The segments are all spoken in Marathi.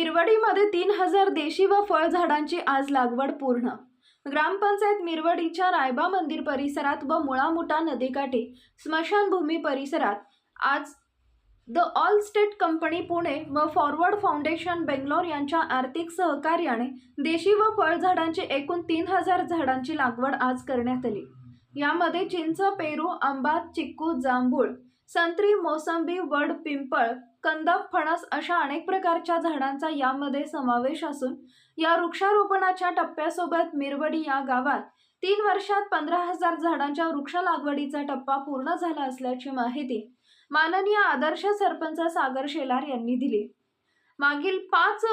मिरवडीमध्ये तीन हजार देशी व फळझाडांची आज लागवड पूर्ण. ग्रामपंचायत मिरवडीच्या रायबा मंदिर परिसरात व मुळामुठा नदीकाठी स्मशानभूमी परिसरात आज the All State company Pune व फॉरवर्ड फाउंडेशन बेंगलोर यांच्या आर्थिक सहकार्याने देशी व फळझाडांची एकूण तीन हजार झाडांची लागवड आज करण्यात आली. यामध्ये चिंच पेरू आंबा चिक्कू जांभूळ संत्री मोसंबी वड पिंपळ कंद फणस अशा अनेक प्रकारच्या झाडांचा यामध्ये समावेश असून या वृक्षारोपणाच्या टप्प्यासोबत मिरवडी या गावात तीन वर्षात पंधरा हजार झाडांच्या वृक्ष लागवडीचा टप्पा पूर्ण झाला असल्याची माहिती माननीय आदर्श सरपंच सागर शेलार यांनी दिली. मागील पाच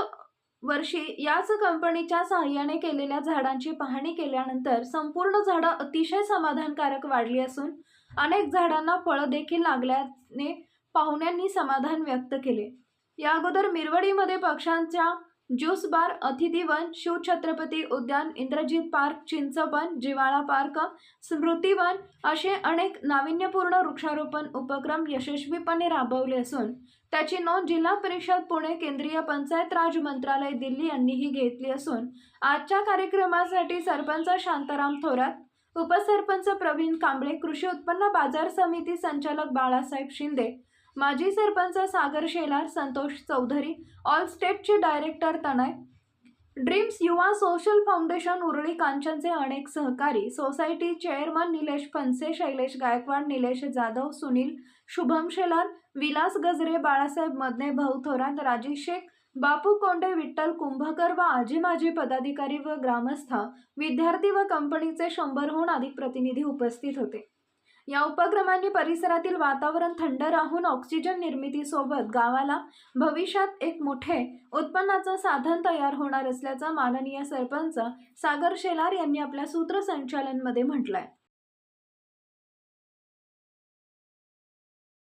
वर्षी याच कंपनीच्या सहाय्याने केलेल्या झाडांची पाहणी केल्यानंतर संपूर्ण झाडं अतिशय समाधानकारक वाढली असून अनेक झाडांना फळं देखील लागल्याने पाहुण्यांनी समाधान व्यक्त केले. या अगोदर मिरवडीमध्ये पक्ष्यांच्या ज्यूस बार अतिथीवन शिवछत्रपती उद्यान इंद्रजीत पार्क चिंचवन जिवाळा पार्क स्मृतिवन असे अनेक नाविन्यपूर्ण वृक्षारोपण उपक्रम यशस्वीपणे राबवले असून त्याची नोंद जिल्हा परिषद पुणे केंद्रीय पंचायत राज मंत्रालय दिल्ली यांनीही घेतली असून आजच्या कार्यक्रमासाठी सरपंच शांताराम थोरात उपसरपंच प्रवीण कांबळे कृषी उत्पन्न बाजार समिती संचालक बाळासाहेब शिंदे माजी sarpanch Sagar Shelar Santosh Chaudhari all स्टेटचे director Tanay Dreams Yuva Social Foundation Urali कांचनचे अनेक सहकारी सोसायटी चेअरमन निलेश फनसे शैलेश गायकवाड निलेश जाधव सुनील शुभम शेलार विलास गजरे बाळासाहेब मदने भाऊ थोरात राजेश शेख बापू कोंडे विठ्ठल कुंभकर व आजी माजी पदाधिकारी व ग्रामस्थ विद्यार्थी व कंपनीचे शंभरहून अधिक प्रतिनिधी उपस्थित होते. या उपक्रमांनी परिसरातील वातावरण थंड राहून ऑक्सिजन निर्मितीसोबत गावाला भविष्यात एक मोठे उत्पन्नाचं साधन तयार होणार असल्याचं माननीय सरपंच सागर शेलार यांनी आपल्या सूत्रसंचालनमध्ये म्हटलंय.